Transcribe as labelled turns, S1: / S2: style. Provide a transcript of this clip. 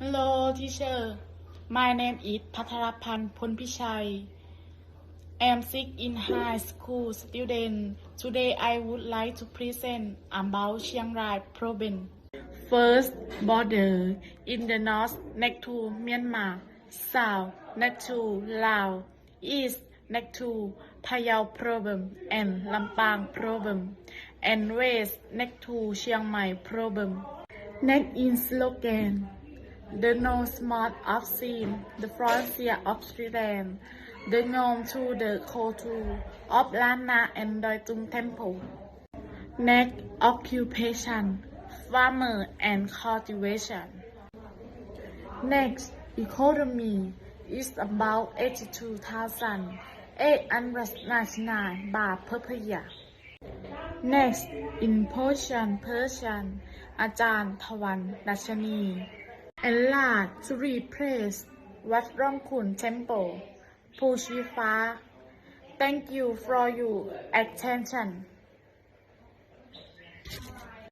S1: Hello, teacher. My name is Patharapan Ponpichai. I am sick in high school student. Today I would like to present about Chiang Rai province. First border in the north next to Myanmar, south next to Laos, east next to Phayao province and Lampang province, and west next to Chiang Mai province. Next in slogan. The no smart of scene, the frontier of Sri Land, the gnome to the Kotu of Lana and Doi Tung Temple. Next occupation, farmer and cultivation. Next economy is about 82,899 baht per year. Next in Persian Persian อาจารย์ทวันดัชนี enlarged to replace Wat Rongkun Temple, Pushi Thank you for your attention.